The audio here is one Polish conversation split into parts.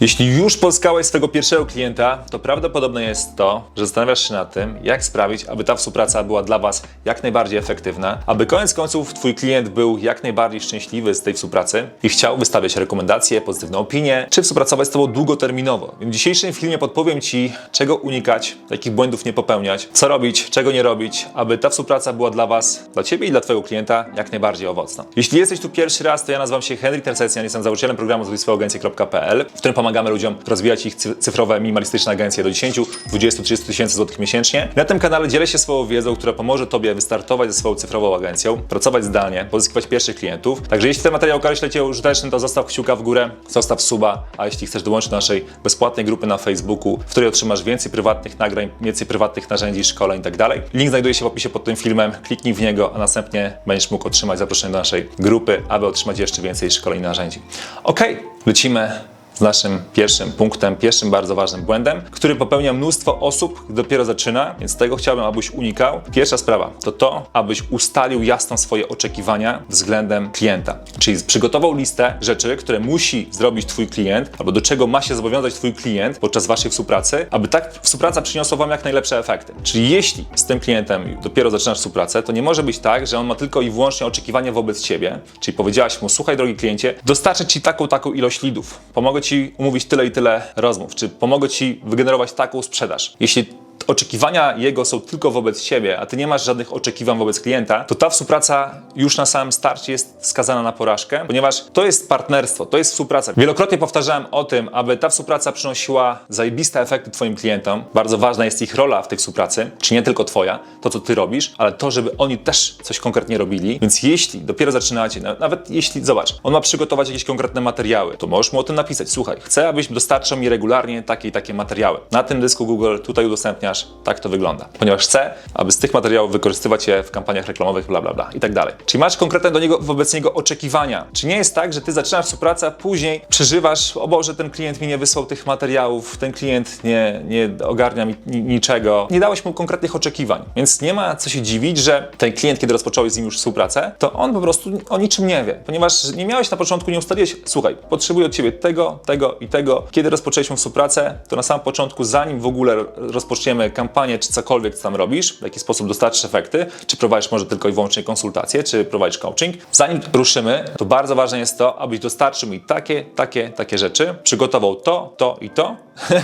Jeśli już pozyskałeś swojego pierwszego klienta, to prawdopodobne jest to, że zastanawiasz się nad tym, jak sprawić, aby ta współpraca była dla Was jak najbardziej efektywna, aby koniec końców Twój klient był jak najbardziej szczęśliwy z tej współpracy i chciał wystawiać rekomendacje, pozytywne opinie, czy współpracować z Tobą długoterminowo. W dzisiejszym filmie podpowiem Ci, czego unikać, jakich błędów nie popełniać, co robić, czego nie robić, aby ta współpraca była dla Was, dla Ciebie i dla Twojego klienta jak najbardziej owocna. Jeśli jesteś tu pierwszy raz, to ja nazywam się Henryk Tersecjan, jestem założycielem programu zwiswoagencje.pl, w którym pomagamy ludziom rozwijać ich cy- cyfrowe, minimalistyczne agencje do 10, 20, 30 tysięcy złotych miesięcznie. Na tym kanale dzielę się swoją wiedzą, która pomoże Tobie wystartować ze swoją cyfrową agencją, pracować zdalnie, pozyskiwać pierwszych klientów. Także jeśli ten materiał okaże się użyteczny, to zostaw kciuka w górę, zostaw suba, a jeśli chcesz dołączyć do naszej bezpłatnej grupy na Facebooku, w której otrzymasz więcej prywatnych nagrań, więcej prywatnych narzędzi, szkoleń itd. Link znajduje się w opisie pod tym filmem, kliknij w niego, a następnie będziesz mógł otrzymać zaproszenie do naszej grupy, aby otrzymać jeszcze więcej szkoleń i narzędzi. Ok, lecimy z naszym pierwszym punktem, pierwszym bardzo ważnym błędem, który popełnia mnóstwo osób, gdy dopiero zaczyna, więc tego chciałbym, abyś unikał. Pierwsza sprawa to to, abyś ustalił jasno swoje oczekiwania względem klienta. Czyli przygotował listę rzeczy, które musi zrobić Twój klient, albo do czego ma się zobowiązać Twój klient podczas Waszej współpracy, aby tak współpraca przyniosła Wam jak najlepsze efekty. Czyli jeśli z tym klientem dopiero zaczynasz współpracę, to nie może być tak, że on ma tylko i wyłącznie oczekiwania wobec Ciebie, czyli powiedziałaś mu, słuchaj drogi kliencie, dostarczę Ci taką, taką ilość lidów, pomogę Ci umówić tyle i tyle rozmów, czy pomogę Ci wygenerować taką sprzedaż. Jeśli oczekiwania jego są tylko wobec ciebie, a ty nie masz żadnych oczekiwań wobec klienta, to ta współpraca już na samym starcie jest skazana na porażkę, ponieważ to jest partnerstwo, to jest współpraca. Wielokrotnie powtarzałem o tym, aby ta współpraca przynosiła zajebiste efekty twoim klientom. Bardzo ważna jest ich rola w tej współpracy, czy nie tylko twoja, to co ty robisz, ale to, żeby oni też coś konkretnie robili. Więc jeśli dopiero zaczynacie, na- nawet jeśli, zobacz, on ma przygotować jakieś konkretne materiały, to możesz mu o tym napisać. Słuchaj, chcę, abyś dostarczał mi regularnie takie i takie materiały. Na tym dysku Google tutaj udostępniasz, tak to wygląda. Ponieważ chcę, aby z tych materiałów wykorzystywać je w kampaniach reklamowych, bla, bla, bla i tak dalej. Czyli masz konkretne do niego, wobec niego oczekiwania. Czy nie jest tak, że ty zaczynasz współpracę, a później przeżywasz, o Boże, ten klient mi nie wysłał tych materiałów, ten klient nie, nie ogarnia mi ni- niczego. Nie dałeś mu konkretnych oczekiwań. Więc nie ma co się dziwić, że ten klient, kiedy rozpocząłeś z nim już współpracę, to on po prostu o niczym nie wie. Ponieważ nie miałeś na początku, nie ustaliłeś, słuchaj, potrzebuję od ciebie tego, tego i tego. Kiedy rozpoczęliśmy współpracę, to na samym początku, zanim w ogóle rozpoczniemy kampanię, czy cokolwiek co tam robisz, w jaki sposób dostarczysz efekty, czy prowadzisz może tylko i wyłącznie konsultacje, czy prowadzisz coaching, zanim ruszymy, to bardzo ważne jest to, abyś dostarczył mi takie, takie, takie rzeczy, przygotował to, to i to.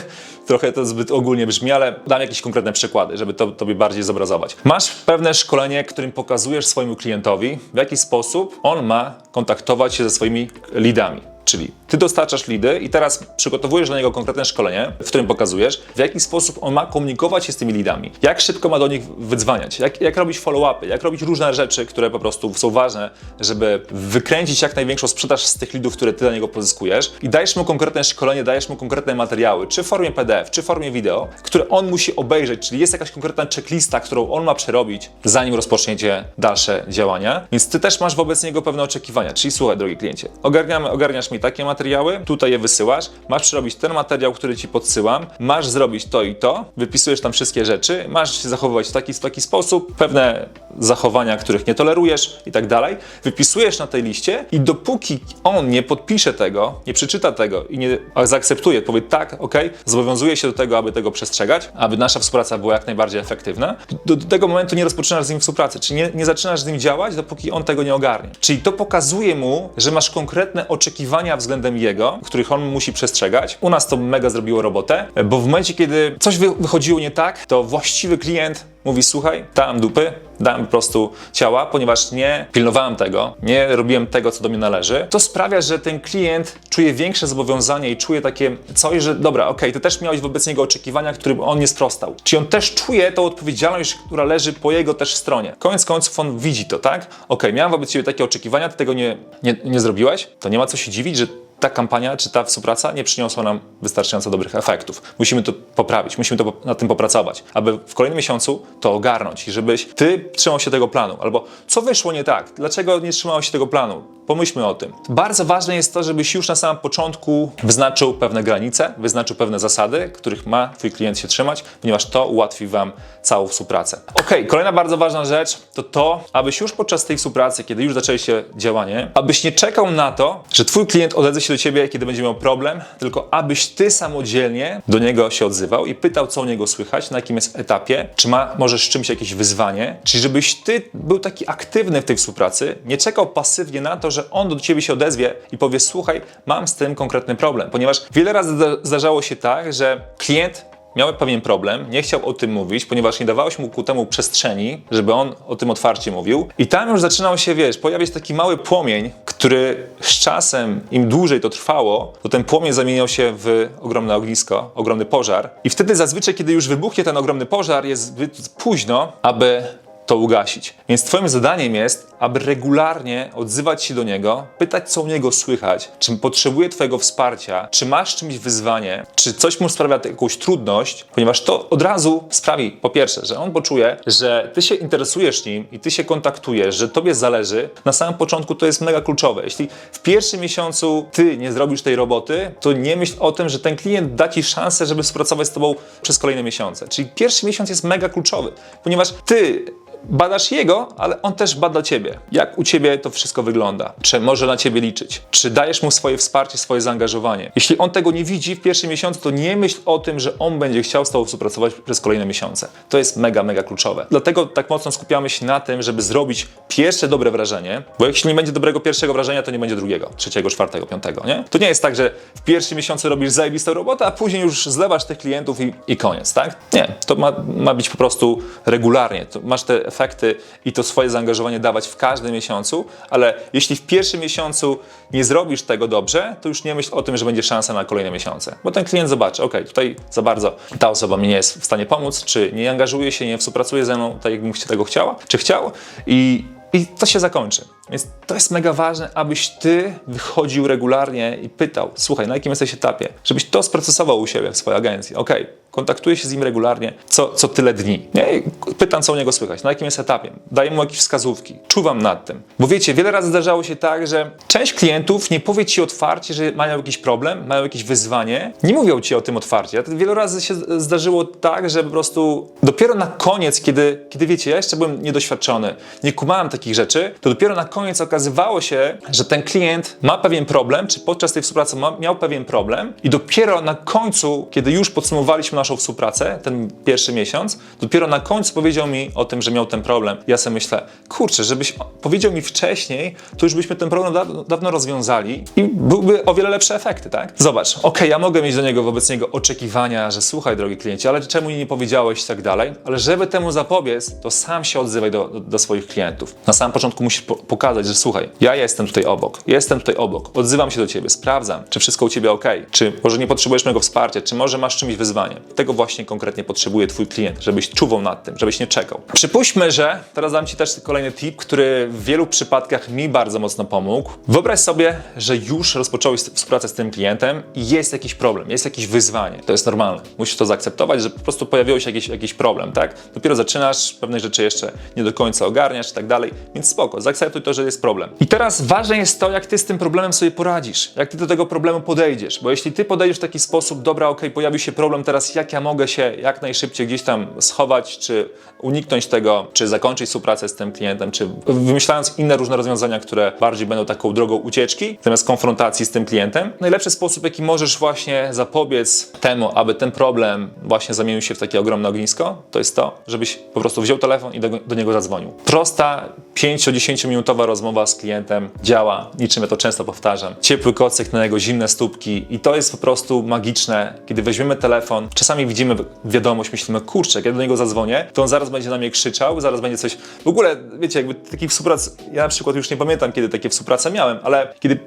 Trochę to zbyt ogólnie brzmi, ale dam jakieś konkretne przykłady, żeby to tobie bardziej zobrazować. Masz pewne szkolenie, którym pokazujesz swojemu klientowi, w jaki sposób on ma kontaktować się ze swoimi lidami. Czyli ty dostarczasz lidy i teraz przygotowujesz dla niego konkretne szkolenie, w którym pokazujesz, w jaki sposób on ma komunikować się z tymi lidami, jak szybko ma do nich wydzwaniać, jak, jak robić follow-upy, jak robić różne rzeczy, które po prostu są ważne, żeby wykręcić jak największą sprzedaż z tych lidów, które ty dla niego pozyskujesz? I dajesz mu konkretne szkolenie, dajesz mu konkretne materiały, czy w formie PDF, czy w formie wideo, które on musi obejrzeć, czyli jest jakaś konkretna checklista, którą on ma przerobić, zanim rozpoczniecie dalsze działania, więc ty też masz wobec niego pewne oczekiwania, czyli słuchaj, drogi kliencie, ogarniamy, ogarniasz mi takie materiały, tutaj je wysyłasz, masz przerobić ten materiał, który ci podsyłam, masz zrobić to i to, wypisujesz tam wszystkie rzeczy, masz się zachowywać w taki, w taki sposób, pewne zachowania, których nie tolerujesz i tak dalej, wypisujesz na tej liście i dopóki on nie podpisze tego, nie przeczyta tego i nie zaakceptuje, powie tak, ok, zobowiązuje się do tego, aby tego przestrzegać, aby nasza współpraca była jak najbardziej efektywna, do, do tego momentu nie rozpoczynasz z nim współpracy, czyli nie, nie zaczynasz z nim działać, dopóki on tego nie ogarnie. Czyli to pokazuje mu, że masz konkretne oczekiwania względem jego, których on musi przestrzegać. U nas to mega zrobiło robotę, bo w momencie, kiedy coś wy- wychodziło nie tak, to właściwy klient mówi, słuchaj, dałem dupy, dałem po prostu ciała, ponieważ nie pilnowałem tego, nie robiłem tego, co do mnie należy, to sprawia, że ten klient czuje większe zobowiązanie i czuje takie coś, że dobra, okej, ty też miałeś wobec niego oczekiwania, którym on nie sprostał. Czyli on też czuje tą odpowiedzialność, która leży po jego też stronie. Koniec końców on widzi to, tak? Okej, miałem wobec ciebie takie oczekiwania, ty tego nie, nie, nie zrobiłeś, to nie ma co się dziwić, że ta kampania czy ta współpraca nie przyniosła nam wystarczająco dobrych efektów. Musimy to poprawić, musimy to nad tym popracować, aby w kolejnym miesiącu to ogarnąć i żebyś ty trzymał się tego planu. Albo co wyszło nie tak? Dlaczego nie trzymałeś się tego planu? Pomyślmy o tym. Bardzo ważne jest to, żebyś już na samym początku wyznaczył pewne granice, wyznaczył pewne zasady, których ma Twój klient się trzymać, ponieważ to ułatwi Wam całą współpracę. Ok, kolejna bardzo ważna rzecz to to, abyś już podczas tej współpracy, kiedy już zaczęliście działanie, abyś nie czekał na to, że Twój klient odezwie się do Ciebie, kiedy będzie miał problem, tylko abyś Ty samodzielnie do niego się odzywał i pytał, co u niego słychać, na jakim jest etapie, czy ma może z czymś jakieś wyzwanie, czyli żebyś Ty był taki aktywny w tej współpracy, nie czekał pasywnie na to, że on do Ciebie się odezwie i powie, słuchaj, mam z tym konkretny problem, ponieważ wiele razy zda- zdarzało się tak, że klient miał pewien problem, nie chciał o tym mówić, ponieważ nie dawałeś mu ku temu przestrzeni, żeby on o tym otwarcie mówił. I tam już zaczynał się, wiesz, pojawiać taki mały płomień, który z czasem, im dłużej to trwało, to ten płomień zamieniał się w ogromne ognisko, ogromny pożar. I wtedy zazwyczaj, kiedy już wybuchnie ten ogromny pożar, jest zbyt późno, aby to ugasić. Więc Twoim zadaniem jest, aby regularnie odzywać się do niego, pytać, co u niego słychać, czy potrzebuje Twojego wsparcia, czy masz czymś wyzwanie, czy coś mu sprawia jakąś trudność, ponieważ to od razu sprawi, po pierwsze, że on poczuje, że Ty się interesujesz nim i Ty się kontaktujesz, że Tobie zależy. Na samym początku to jest mega kluczowe. Jeśli w pierwszym miesiącu Ty nie zrobisz tej roboty, to nie myśl o tym, że ten klient da Ci szansę, żeby współpracować z Tobą przez kolejne miesiące. Czyli pierwszy miesiąc jest mega kluczowy, ponieważ Ty badasz jego, ale on też bada ciebie. Jak u ciebie to wszystko wygląda? Czy może na ciebie liczyć? Czy dajesz mu swoje wsparcie, swoje zaangażowanie? Jeśli on tego nie widzi w pierwszym miesiącu, to nie myśl o tym, że on będzie chciał z tobą współpracować przez kolejne miesiące. To jest mega, mega kluczowe. Dlatego tak mocno skupiamy się na tym, żeby zrobić pierwsze dobre wrażenie, bo jeśli nie będzie dobrego pierwszego wrażenia, to nie będzie drugiego, trzeciego, czwartego, piątego, nie? To nie jest tak, że w pierwszym miesiącu robisz zajebistą robotę, a później już zlewasz tych klientów i, i koniec, tak? Nie, to ma, ma być po prostu regularnie. To masz te efekty i to swoje zaangażowanie dawać w każdym miesiącu, ale jeśli w pierwszym miesiącu nie zrobisz tego dobrze, to już nie myśl o tym, że będzie szansa na kolejne miesiące. Bo ten klient zobaczy, ok, tutaj za bardzo ta osoba mi nie jest w stanie pomóc, czy nie angażuje się, nie współpracuje ze mną tak, jakbym tego chciała, czy chciał i i to się zakończy. Więc to jest mega ważne, abyś ty wychodził regularnie i pytał, słuchaj, na jakim jesteś etapie, żebyś to sprocesował u siebie w swojej agencji. Ok, kontaktuję się z nim regularnie, co, co tyle dni. Nie? I Pytam, co u niego słychać, na jakim jest etapie. Daję mu jakieś wskazówki, czuwam nad tym. Bo wiecie, wiele razy zdarzało się tak, że część klientów nie powie ci otwarcie, że mają jakiś problem, mają jakieś wyzwanie. Nie mówią ci o tym otwarcie. Wiele razy się zdarzyło tak, że po prostu dopiero na koniec, kiedy, kiedy wiecie, ja jeszcze byłem niedoświadczony, nie kumałem takich rzeczy, to dopiero na koniec okazywało się, że ten klient ma pewien problem, czy podczas tej współpracy ma, miał pewien problem i dopiero na końcu, kiedy już podsumowaliśmy naszą współpracę, ten pierwszy miesiąc, dopiero na końcu powiedział mi o tym, że miał ten problem. Ja sobie myślę, kurczę, żebyś powiedział mi wcześniej, to już byśmy ten problem dawno, dawno rozwiązali i byłby o wiele lepsze efekty, tak? Zobacz, okej, ja mogę mieć do niego wobec niego oczekiwania, że słuchaj, drogi kliencie, ale czemu nie powiedziałeś i tak dalej, ale żeby temu zapobiec, to sam się odzywaj do, do, do swoich klientów. Na samym początku musisz po pokazać, że słuchaj, ja jestem tutaj obok, jestem tutaj obok, odzywam się do ciebie, sprawdzam, czy wszystko u ciebie ok, czy może nie potrzebujesz mojego wsparcia, czy może masz czymś wyzwanie. Tego właśnie konkretnie potrzebuje twój klient, żebyś czuwał nad tym, żebyś nie czekał. Przypuśćmy, że teraz dam ci też kolejny tip, który w wielu przypadkach mi bardzo mocno pomógł. Wyobraź sobie, że już rozpocząłeś współpracę z tym klientem i jest jakiś problem, jest jakieś wyzwanie. To jest normalne. Musisz to zaakceptować, że po prostu pojawił się jakiś, jakiś problem, tak? Dopiero zaczynasz, pewne rzeczy jeszcze nie do końca ogarniasz i tak dalej, więc spoko, zaakceptuj to, że jest problem. I teraz ważne jest to, jak ty z tym problemem sobie poradzisz, jak ty do tego problemu podejdziesz, bo jeśli ty podejdziesz w taki sposób, dobra, ok, pojawił się problem, teraz jak ja mogę się jak najszybciej gdzieś tam schować, czy uniknąć tego, czy zakończyć współpracę z tym klientem, czy wymyślając inne różne rozwiązania, które bardziej będą taką drogą ucieczki, zamiast konfrontacji z tym klientem. Najlepszy sposób, jaki możesz właśnie zapobiec temu, aby ten problem właśnie zamienił się w takie ogromne ognisko, to jest to, żebyś po prostu wziął telefon i do, do niego zadzwonił. Prosta 5-10 minutowa rozmowa z klientem działa, niczym ja to często powtarzam. Ciepły kocyk na jego zimne stópki. I to jest po prostu magiczne, kiedy weźmiemy telefon, czasami widzimy wiadomość, myślimy, kurczę, ja do niego zadzwonię, to on zaraz będzie na mnie krzyczał, zaraz będzie coś... W ogóle, wiecie, jakby takich współprac, ja na przykład już nie pamiętam, kiedy takie współprace miałem, ale kiedy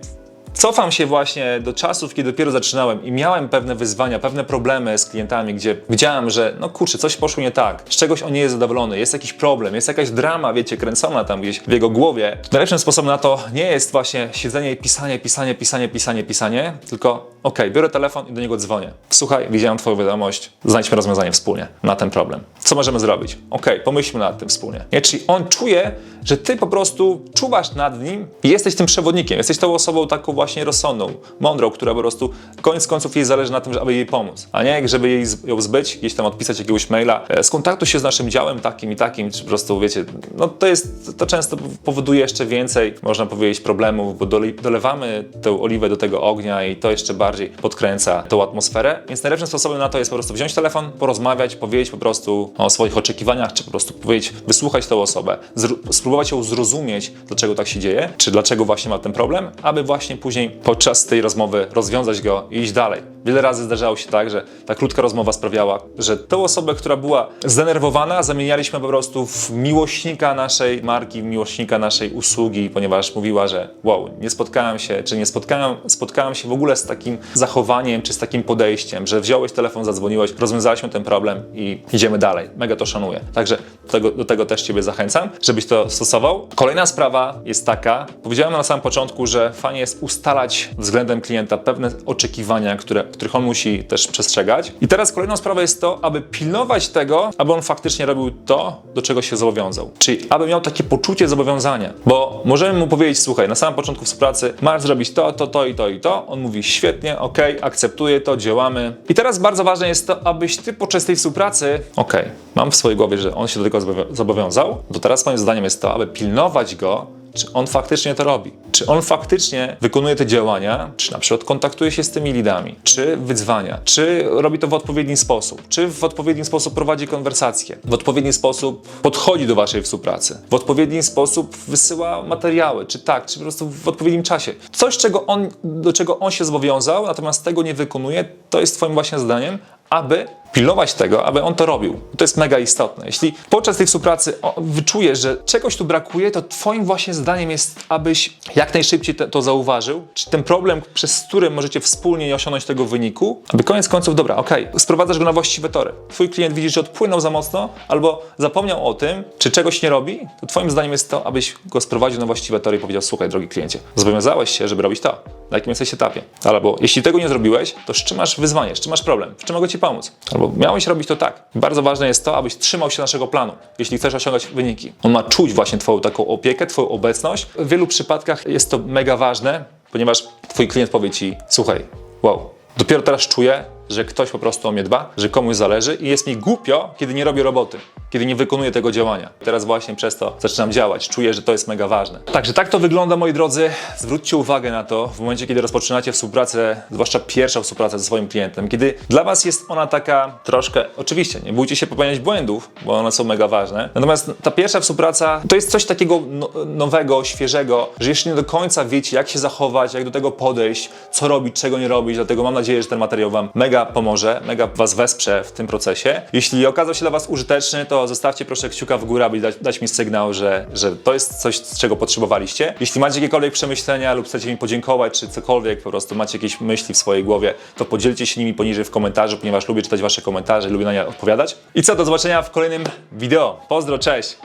Cofam się właśnie do czasów, kiedy dopiero zaczynałem i miałem pewne wyzwania, pewne problemy z klientami, gdzie widziałem, że no kurczę, coś poszło nie tak, z czegoś on nie jest zadowolony, jest jakiś problem, jest jakaś drama, wiecie, kręcona tam gdzieś w jego głowie. Najlepszym sposobem na to nie jest właśnie siedzenie i pisanie, pisanie, pisanie, pisanie, pisanie, tylko Okej, biorę telefon i do niego dzwonię. Słuchaj, widziałem twoją wiadomość, znajdźmy rozwiązanie wspólnie na ten problem. Co możemy zrobić? Okej, pomyślmy nad tym wspólnie. Nie? Czyli on czuje, że ty po prostu czuwasz nad nim i jesteś tym przewodnikiem, jesteś tą osobą taką właśnie rozsądną, mądrą, która po prostu koniec końców jej zależy na tym, aby jej pomóc, a nie żeby jej ją zbyć, gdzieś tam odpisać jakiegoś maila, e, skontaktuj się z naszym działem takim i takim, czy po prostu wiecie, no to jest, to często powoduje jeszcze więcej, można powiedzieć, problemów, bo dole, dolewamy tę oliwę do tego ognia i to jeszcze bardziej podkręca tą atmosferę, więc najlepszym sposobem na to jest po prostu wziąć telefon, porozmawiać, powiedzieć po prostu o swoich oczekiwaniach, czy po prostu powiedzieć, wysłuchać tą osobę, spróbować ją zrozumieć, dlaczego tak się dzieje, czy dlaczego właśnie ma ten problem, aby właśnie później podczas tej rozmowy rozwiązać go i iść dalej. Wiele razy zdarzało się tak, że ta krótka rozmowa sprawiała, że tą osobę, która była zdenerwowana, zamienialiśmy po prostu w miłośnika naszej marki, w miłośnika naszej usługi, ponieważ mówiła, że wow, nie spotkałem się, czy nie spotkałem, spotkałem się w ogóle z takim zachowaniem, czy z takim podejściem, że wziąłeś telefon, zadzwoniłeś, rozwiązaliśmy ten problem i idziemy dalej. Mega to szanuję. Także do tego, do tego też Ciebie zachęcam, żebyś to stosował. Kolejna sprawa jest taka, powiedziałem na samym początku, że fajnie jest ustalać względem klienta pewne oczekiwania, które, których on musi też przestrzegać. I teraz kolejną sprawą jest to, aby pilnować tego, aby on faktycznie robił to, do czego się zobowiązał. Czyli aby miał takie poczucie zobowiązania. Bo możemy mu powiedzieć, słuchaj, na samym początku współpracy masz zrobić to, to, to i to i to. On mówi świetnie, ok, akceptuję to, działamy. I teraz bardzo ważne jest to, abyś ty podczas tej współpracy, ok, mam w swojej głowie, że on się do tego zobowią- zobowiązał, to teraz moim zadaniem jest to, aby pilnować go, czy on faktycznie to robi? Czy on faktycznie wykonuje te działania? Czy na przykład kontaktuje się z tymi lidami? Czy wydzwania? Czy robi to w odpowiedni sposób? Czy w odpowiedni sposób prowadzi konwersacje? W odpowiedni sposób podchodzi do waszej współpracy? W odpowiedni sposób wysyła materiały? Czy tak? Czy po prostu w odpowiednim czasie? Coś, czego on, do czego on się zobowiązał, natomiast tego nie wykonuje, to jest twoim właśnie zadaniem, aby pilnować tego, aby on to robił. To jest mega istotne. Jeśli podczas tej współpracy wyczujesz, że czegoś tu brakuje, to twoim właśnie zadaniem jest, abyś jak najszybciej to zauważył, czy ten problem, przez który możecie wspólnie nie osiągnąć tego wyniku, aby koniec końców, dobra, okej, sprowadzasz go na właściwe tory. Twój klient widzi, że odpłynął za mocno, albo zapomniał o tym, czy czegoś nie robi, to twoim zadaniem jest to, abyś go sprowadził na właściwe tory i powiedział, słuchaj, drogi kliencie, zobowiązałeś się, żeby robić to. Na jakim jesteś etapie? Albo jeśli tego nie zrobiłeś, to z czym masz wyzwanie, z czym masz problem, w czym mogę ci pomóc? Albo miałeś robić to tak. Bardzo ważne jest to, abyś trzymał się naszego planu, jeśli chcesz osiągać wyniki. On ma czuć właśnie Twoją taką opiekę, Twoją obecność. W wielu przypadkach jest to mega ważne, ponieważ Twój klient powie Ci, słuchaj, wow, dopiero teraz czuję, że ktoś po prostu o mnie dba, że komuś zależy i jest mi głupio, kiedy nie robię roboty, kiedy nie wykonuję tego działania. Teraz właśnie przez to zaczynam działać, czuję, że to jest mega ważne. Także tak to wygląda, moi drodzy. Zwróćcie uwagę na to w momencie, kiedy rozpoczynacie współpracę, zwłaszcza pierwszą współpracę ze swoim klientem, kiedy dla Was jest ona taka troszkę, oczywiście, nie bójcie się popełniać błędów, bo one są mega ważne. Natomiast ta pierwsza współpraca to jest coś takiego no, nowego, świeżego, że jeszcze nie do końca wiecie, jak się zachować, jak do tego podejść, co robić, czego nie robić. Dlatego mam nadzieję, że ten materiał Wam mega pomoże, mega Was wesprze w tym procesie. Jeśli okazał się dla Was użyteczny, to zostawcie proszę kciuka w górę, aby dać, dać mi sygnał, że, że to jest coś, czego potrzebowaliście. Jeśli macie jakiekolwiek przemyślenia lub chcecie mi podziękować, czy cokolwiek, po prostu macie jakieś myśli w swojej głowie, to podzielcie się nimi poniżej w komentarzu, ponieważ lubię czytać Wasze komentarze lubię na nie odpowiadać. I co, do zobaczenia w kolejnym wideo. Pozdro, cześć!